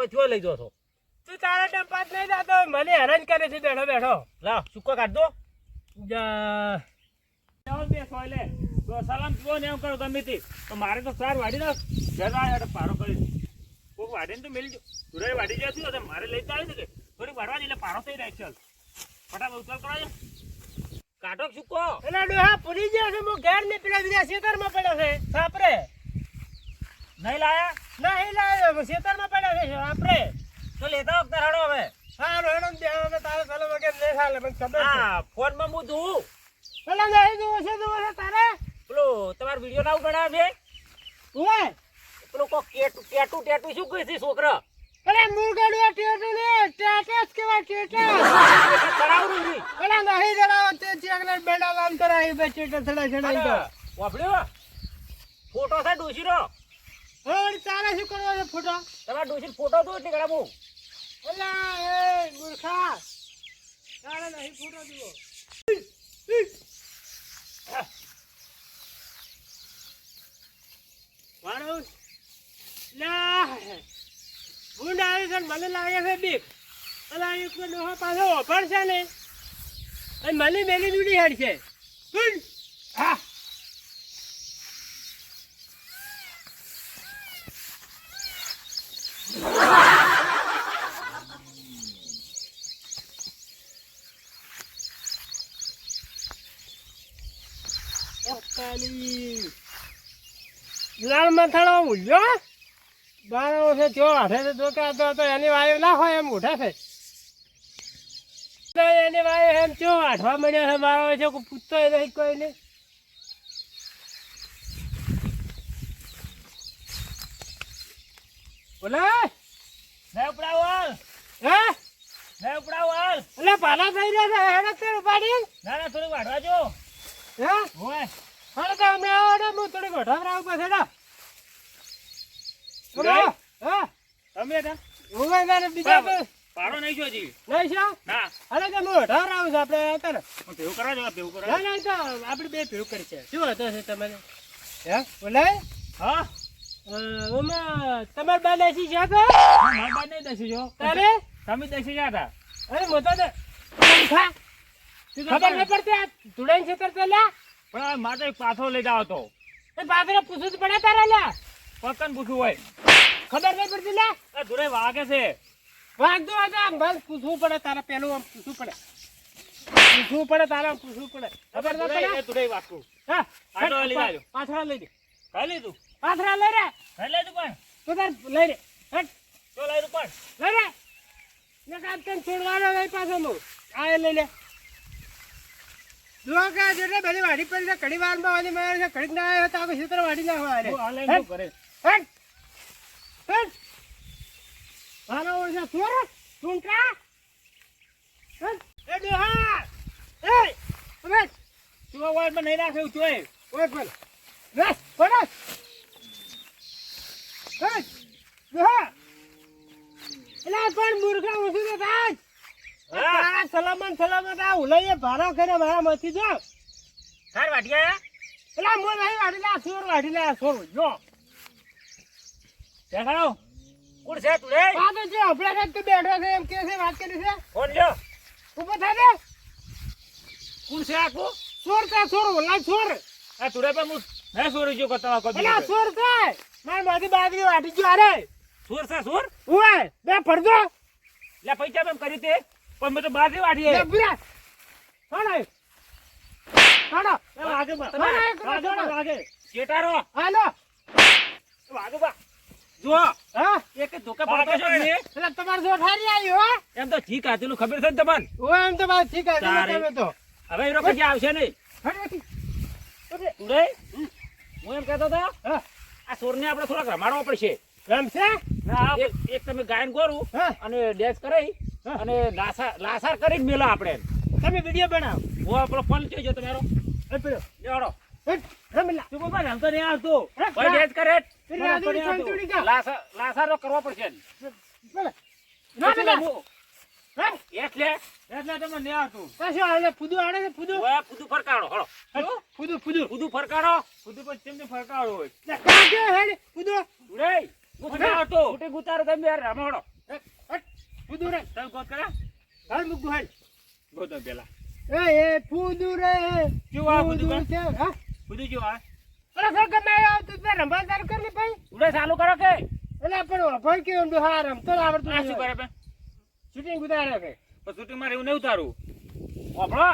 ઓછો લઈ જો છો તું. તારા ટાઈમ પાસ નહીં જાતો. મને હેરાન કરે છે બેઠો બેઠો. લાવ સુકો કાઢ દો જા. ચાલો બે સોય લે. તો સલામ જુઓ ને એમ કરો ગમે તે. તો મારે તો સાર વાડી દો જરા હેડે પારો કરી કોક વાડીને તો મેલી જો સુરે વાડી જશું તો મારે લઈ આવી છે કે થોડી વાડવા એટલે પારો થઈ રહે ચાલ. ફટાફટ ઉતાર કરો છે કાઢો સુકો? એલા ડોહા પૂરી ગયા છે. મો ઘેર ને પેલા બીજા ખેતરમાં પડ્યો છે. સાપરે. નહીં લાયા? નહીં લાવ્યો ખેતરમાં પડ્યા છે આપણે. તો લેતા વખતે હડો હવે. સારું હેડો ને ત્યાં અમે તારે ચાલો વગર નહીં ચાલે પણ ખબર હા ફોનમાં હું જોઉં. પેલા નહીં જોવો છે જોવો છે તારે? પેલો તમારો વીડિયો ના બનાવે છે ઓય. પેલો કો કેટુ કેટુ ટેટુ શું કહે છે છોકરો? અરે મુરગડું ટેટુ ને ટેટસ કેવા ટેટસ કરાવરું નહીં. પેલા નહીં ચડાવો તે ચેકલેટ બેડા લામ કરાવી બે ટેટસ ચડાઈ ચડાઈ તો વાપડ્યો ફોટો છે ડોશીનો? હવે તારે શું કરવો છે ફોટો? તમારા ડોશી ફોટો તો એટલે કરાવું ઓલા એ ગુરખા તારે નહીં ફોટો જુઓ. મારું લા ભૂંડ આવે છે મને લાગે છે બીક. અલા એક તો પાસે પાછો ઓફર છે ને. અને મને બેલી દૂડી હેડ છે ભૂંડ હા કાલી લાલ મથાળો ઉલ્યો બારો છે જો છે જો કે તો એની વાયુ ના હોય એમ ઉઠે છે. એની વાયુ એમ ચો આઠવા મળ્યો છે મારો છે કોઈ એ નહીં કોઈ નહીં બોલા? ને ઉપડાવલ હે? ને ઉપડાવલ એટલે પાલા થઈ રહ્યા છે હેડક તે ઉપાડી ના ના થોડું વાઢવા જો. હે? હોય હાલો તો અમે આવડે હું થોડી ગોઠવરાવ પાસે હેડો. બોલો નહીં. તમે હતા? હું કઈ બીજા પાડો નહીં જો હજી. નહીં છે? ના. હાલો તો હું ગોઠવરાવ છું આપણે અત્યારે હું ભેગું કરવા જો ભેગું ના ના તો આપણે બે ભેગું કરી છે. શું હતો છે તમારે? હે? બોલે? હા? તમારે બા દેશી છે કે? મારા બા નહીં દસી જો તારે? તમે દસી ગયા હતા? અરે મોટો. ખબર નહીં પડતી આ છે પણ આ માટે પાછો લઈ જાવ તો એ બાપરે પૂછવું જ પડે તારે લ્યા. પકન પૂછવું હોય. ખબર નહીં પડતી લ્યા? આ ધુરે વાગે છે. વાગતો હતો આમ બસ પૂછવું પડે તારે પેલું આમ પૂછવું પડે. પૂછવું પડે તારે આમ પૂછવું પડે. ખબર ન એ પડે? ધુરે વાગતું હા લઈ જાજો. પાથરા લઈ દે. ખાઈ લીધું? પાથરા લઈ રે ખાઈ લીધું પણ? તું તાર લઈ રે હટ. તો લઈ લીધું પણ? લઈ રે ને કામ તને છોડવાનો નહીં પાછો હું આ લઈ લે. જો કે બધી વાડી મળે છે. ના આવ્યો તો આખું ક્ષેત્ર વાડી નાખવા આલે. હું આ લઈને શું કરે. હટ હટ હાલો ઓછા ચોર ટૂંકા. હટ એ ડોહા એ. હવે. તું આ વાળમાં નહીં નાખ્યું તું એ. ઓય પણ રસ પડસ હટ ડોહા એલા પણ મૂર્ખા ઓછું તો થાય? હા સલામત સલામત. આ ઉલઈએ ભારા કરે મારા મથી જો. ખાર વાટિયા એલા મોર નહીં વાડી લા સોર વાડી લા સોર જો. દેખાડો કોણ છે તું રે? આ તો જે કાંઈક તો બેઠો છે એમ કે છે વાત કરી છે. ફોન લ્યો. ઊભો થાય દે કોણ છે આખું સોર કા સોર ઓલા સોર આ તુરે પણ હું હે સોર જો કરતા કો એલા સોર થાય માર માથી બાદરી વાટી જો અરે સોર છે સોર ઓય બે ફરજો. લે પૈસા બેમ કરી તે પણ મેં તો બહારથી વાટી બે બુરા કોણ? એ વાગે બા. વાગે વાગે, બા, હાલો. વાગે બા. જો હા? એક ધોકા પડતો છે ને એટલે તમારે જો ઠારી આવ્યો હો. એમ તો ઠીક આતેલું ખબર છે ને તમને? ઓ એમ તો ઠીક. તમે હવે એનો પછી આવશે નહીં. હટ હટ હું એમ કહેતો હતો આ સોરને આપણે થોડાક રમાડવા પડશે. રમશે? એક એક તમે ગાયન કરું અને ડેન્સ કરી હા. અને લાસા લાસાર કરી મેલા આપણે તમે વીડિયો બનાવ. હું આપણો ફોન જોઈજો તમારો. એ પેલો. લેવાડો લાસારો એટલે? એટલે તમે ફરકાડો હળો હટ, ફૂદું ફૂદું ફૂદું ફરકાડો ફૂદું પછી તેમને ફરકાડો હોય કાકે હેડ ફૂદું તું રે હું તો ના હતો. તમે યાર રમાડો ફૂદુ રે તમે ગોત કર્યા? હાલ મુગુ હાલ ગોતો પેલા. એ એ ફુદુરે કેવું આ ફૂદુ ફૂદુ છે હા ફુદુ આ? અરે સર ગમે આવ તું તે રંભા તારું કર ભાઈ ઉડે ચાલુ કરો કે એટલે પણ ભાઈ કે તો હા રમતો જ આવડતું આ શું કરે બે? શૂટિંગ ઉતારે કે પણ શૂટિંગમાં એવું નહીં ઉતારું ઓપડો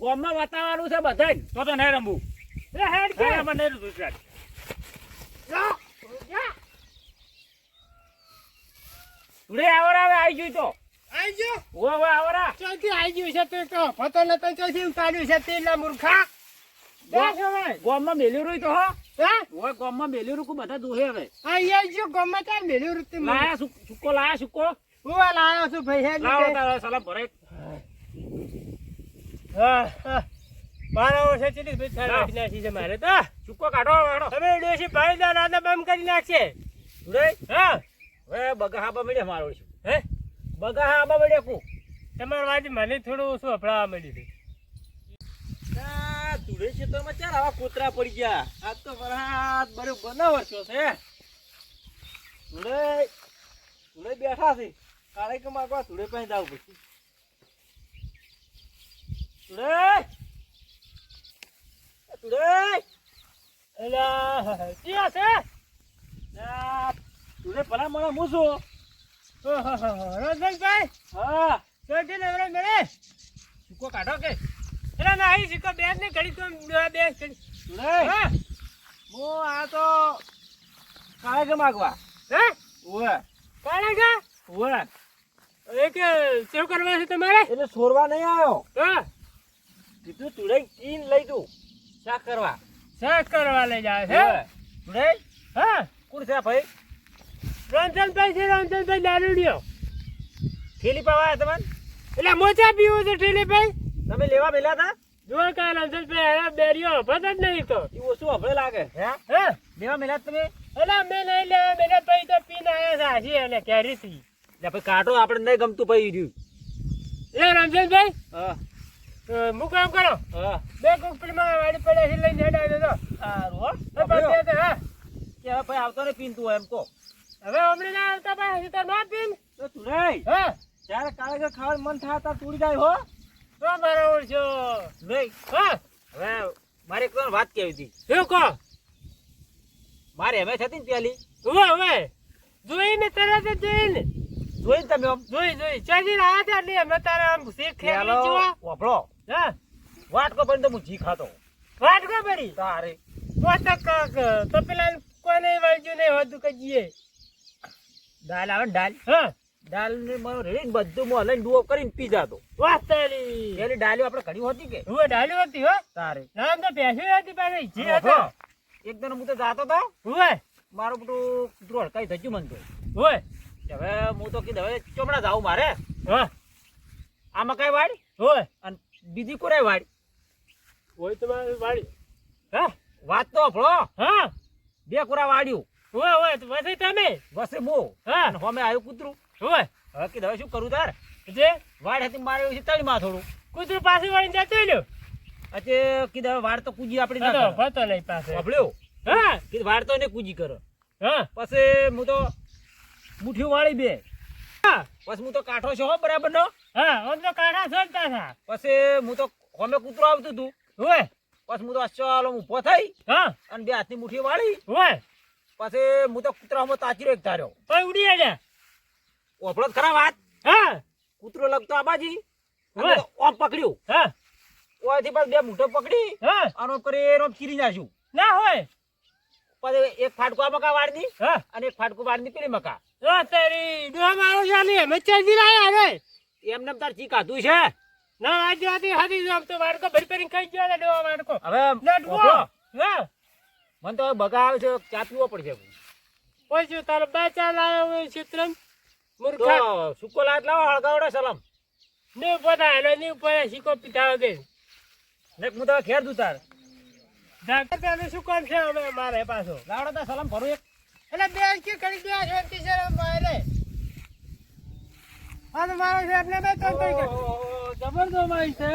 ગોમમાં વાતાવરણ છે બધા તો તો નહીં રમવું. એ હેડ કે મને નહીં જા. ઉડે આવરા આવે આવી જોઈ તો. આઈ ગયો? ઓ ઓ આવરા. ચોથી આઈ ગયું છે તે તો? ફતો ને તો ચોથી ઉતાર્યું છે તેના મૂર્ખા? ગોમમાં મેલ્યું રહ્યું તો હો. હા? ઓય ગોમમાં મેલ્યું રહ્યું બધા દોહે હવે. અહીંયા જો ગમે ત્યાં મેલ્યું રૂતી લાયા સુક- લાયા સુક્કો હું લાયો છું ભાઈ હેડ લાવો. તારા સલામ ભરે. હા હા. બારા વર્ષે ચીલી ભાઈ લાવ. વાટી નાખી છે મારે તો. સુક્કો કાઢો હેડો તમે ડોશી ભાઈ દા રાધા કરી નાખશે. હા. હવે બગા હાબા મળે મારો છું. હે? બગા હાબા મળે કુ તમારી વાત મને થોડું ઓછું અફડાવા મળ્યું છે તુડે ખેતરમાં ચાર આવા કૂતરા પડી ગયા. આજ તો વરસાદ બરોબર ના વરસ્યો છે. તુડે તુડે બેઠા છે. કાલે કે માગવા તુડે પાસે જાવ પછી તુડે તુડે એલા ક્યાં છે? તુડે ભલા મને રોજનભાઈ હા નવરે મળે. સુકો કાઢો કે. એટલે ના અહીં શીખો બેસ ને ઘડી તો બેસ ઘડી હા. આ તો કાલે કે માગવા. હે? ઓવે. કાલે કા ઓવે. એક સેવ કરવા છે તમારે? એટલે સોરવા નહીં આવ્યો હા. કીધું તુડે ચીન લઈ દઉં. શાક કરવા. શાક કરવા લઈ જાય છે? તુડે? હા. કોણ છે ભાઈ? રંજનભાઈ છે રંજનભાઈ દારૂડિયો ઠેલી પાવા તમને એટલે મોચા પીવું છે ઠીલીભાઈ. તમે લેવા મેલ્યા હતા? જો કા રંજનભાઈ આયા બેરિયો પતા જ નહીં તો. એ ઓછું હફળે લાગે. હે? હે? લેવા મેલા તમે? એટલે મેં નહીં લેવા મેલા પછી તો પીને આવ્યા છે હાજી કેરી થી એટલે ભાઈ કાઢો આપણે નહીં ગમતું પડી રહ્યું. એ રંજનભાઈ હા. હું કામ કરો? હા. બે કોકડીમાં વાડી પડ્યા છે લઈને હેડા દેજો સારું હો. કે હવે ભાઈ આવતો ને પીનતું તું એમ કહો. હવે હમણાં ના આવતા ભાઈ હજી તો ના પીન તો તું નહીં. હા. જ્યારે કાલે કે ખાવાનું મન થાય તાર તૂડી જાય હો. તો મારો છો. નહીં. હા. હવે મારે એક વાત કેવી હતી. શું કહો? મારે હવે થતી ને પેલી. હવે હવે? જોઈને તરત જ જોઈને. જોઈ તમે જોઈ જોઈ. ચાલી રહ્યા હતા એટલે અમે તારા આમ શીખ ખેલી જોવા. વાપરો. હા. વાટકો પણ તો હું જી ખાતો વાટકો પડી તારે. તો પેલા કોને વાંચ્યું નહીં હોતું કજીએ જીએ દાલ આવે દાલ? હા. દાલ ને મારો રેડી બધું મો લઈને ડુઓ કરીને પી જાતો. વાસ્તરી પેલી ડાલીઓ આપણે ઘણી હોતી કે? હું ડાલી હતી હો. તારે. ના તો પેસી હતી પાસે જી હતો. વાપરો. એક દિન હું તો જાતો તો. હોય મારું બધું કૂતરું હડકાઈ થજ્યું મન તો. હોય હવે હું તો કીધું હવે ચોમડા જાઉં મારે. હા. આ મકાઈ વાડી? હોય અને બીજી કોરાય વાડી? હોય તમારી વાડી. હા. વાત તો હફળો હા. બે કોરા વાડ્યું હોય હોય વસે તમે. વસે મો હા. હોમે આવ્યું કૂતરું. હોય. હવે કીધું શું કરું તાર? જે? વાડ હતી મારે છે તળીમાં થોડું કૂતરું પાસે વાળીને જતું રહ્યું અચે કીધું હવે વાડ તો કૂજી આપણી ના. પતો નહીં પાસે વાપર્યો હા. કીધું વાડ તો એને કૂજી કરો. હા. પછી હું તો મુઠ્ઠીઓ વાળી બે. હા. પછી હું તો કાઠો છો હો બરાબર નો હા હું તો કાઢા સોલતા તા પછી. હું તો હોમે કૂતરો આવતું તું હોય. પછી હું તો ચાલો ઊભો થઈ હા. અને બે હાથની મુઠ્ઠી વાળી. હોય. પછી હું તો કૂતરા હમો તાચી રહ્યો એક ધાર્યો. કોઈ ઉડી આવ્યા ઓપડો જ ખરા વાત. હા. કૂતરો લગતો આ બાજી અને ઓય. ઓમ પકડ્યું. હા. ઓયથી પાછું બે મૂઠો પકડી. હા. આનો કરી એનો ચીરી નાખ્યું. ના હોય. પછી એક ફાટકું આ મકા વાળની હા. અને એક ફાટકું વાળની પેલી મકા. તો તારી ડોહા મારો ચાલી અમે ચાલી રહ્યા રે એમને તાર ચી કાધું છે? ના આજે હતી હાથી આમ તો વાડકો ભરી ભરી ખાઈ ગયો ડોહા વાડકો. હવે ના ડોહા હા. મને તો બગા આવે છે ચા પીવો પડશે પછી બે ચા લાવ્યો હોય ચિત્રમ મૂર્ખા. સુકો લાટ લાવો હળગાવડો સલામ. ને બધા હેલો ની ઉપર શીકો પીતા વગર. ને હું તો ખેર દઉં તાર ડાક્ટર તારે શું કામ છે અમે મારે પાછો? લાવડો તો સલામ ભરું એક. એટલે બે કે કરી દે શાંતિ ટીચર મારે અને તો મારો છે આપણે બે ત્રણ કરી જબરદસ્ત મારી છે.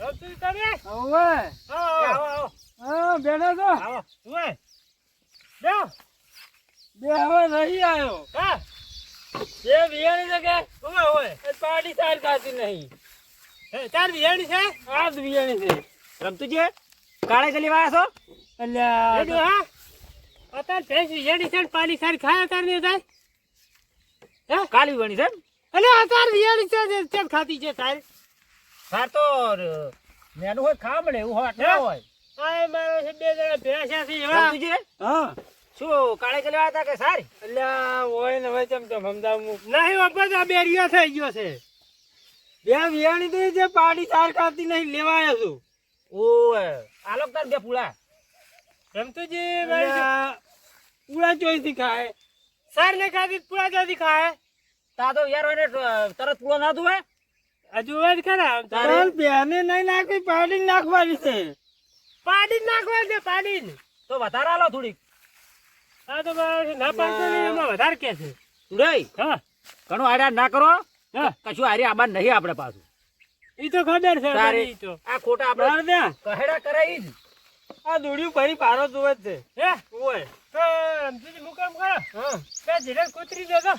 રમતું તમે ઓવે. હા આવો આવો. હા બેઠા છો? આવો. ઓય બેહો બે હવે નહીં આવ્યો હા. જે વિયાણી છે કે? ઓવે ઓવે. એ પાડી સાર ખાતી નહીં. હે, તાર વિયાણી છે? આ વિયાણી છે. રમતું છે? કાળે ચલી વાયા છો? અલ્યા હા. અત્યારે ભેંસ વિયાણી છે ને પાણી સારી ખાય અત્યારે નહીં થાય? હે? કાલી વણી છે? અલે અત્યારે વિયાણી છે ચેક ખાતી છે તારી સાર તો નેનું હોય ખાવા મળે એવું હોય ના હોય. આ મારો છે બે જણા ભેંસ્યા છે એવા હા. શું કાળે વાયા હતા કે સારી? એટલે હોય ને હવે ચમ ચમ સમજાવું. નહીં વાપસ આ બેરિયો થઈ ગયો છે. બે વિયાણી તો જે પાડી ચાર ખાતી નહીં લેવા આવ્યો છું આલોક તાર બે પૂળા. રમતુજી. અલ્યા, પૂરા ચોઈથી ખાય. સાર ને ખાધી પૂરા જલ્દી ખાય. તા તો યાર તરત પૂળો ના ધોવાય? હજુ વાત ખરા તારે? બેને નહીં નાખી પાડી નાખવાની છે. પાડી જ છે દે પાડી તો વધારે આલો થોડીક. આ તો ના પાડતો નહીં એમાં વધારે કે છે. તુડઈ હા. ઘણું આડ્યા ના કરો હા. કશું હારી આમાં નહીં આપણે પાછું. ઈ તો ખબર છે તારે ઈ તો. આ ખોટા આપણે કહેડા કરાઈ જ. આ દોડ્યું ફરી પારો જોવે જ છે. હે? ઓય. તો રમતુજી મુકામ કરો? હા. કે જીરે કુતરી દેજો તો.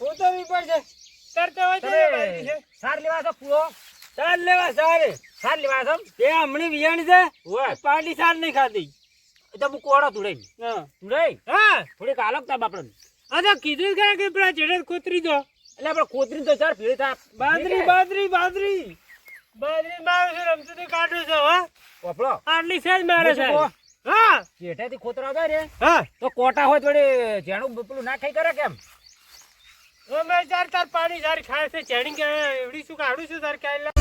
ઉતરવી પડશે. તરતો હોય તો તમે એ બાજુ છે. સાર લેવા છો પૂળો ચાલ લેવા સારે સાર લેવા છો એ હમણાં વિયાણી છે. પાડી સાર નહીં ખાતી એ તો હું કોડો તુડઈ હા. હા. થોડીક આલોક કીધું કે પેલા કૂતરી દો. એટલે આપણે કોતરી તો ચાર ભીડી થા બાદરી બાદરી બાદરી બાજરી. મારું છે રમતુજી કાઢું છે હા. પોપડો આટલી સેજ મારે છે હા. જેઠેથી ખોતરા થાય રે. હા. તો કોટા હોય થોડી જેણું પેલું ના ખાઈ કરે કેમ? અમે ચાર તાર પાણી સારી ખાય છે ચેડી કે એવડી શું કાઢું છું તાર કાંઈ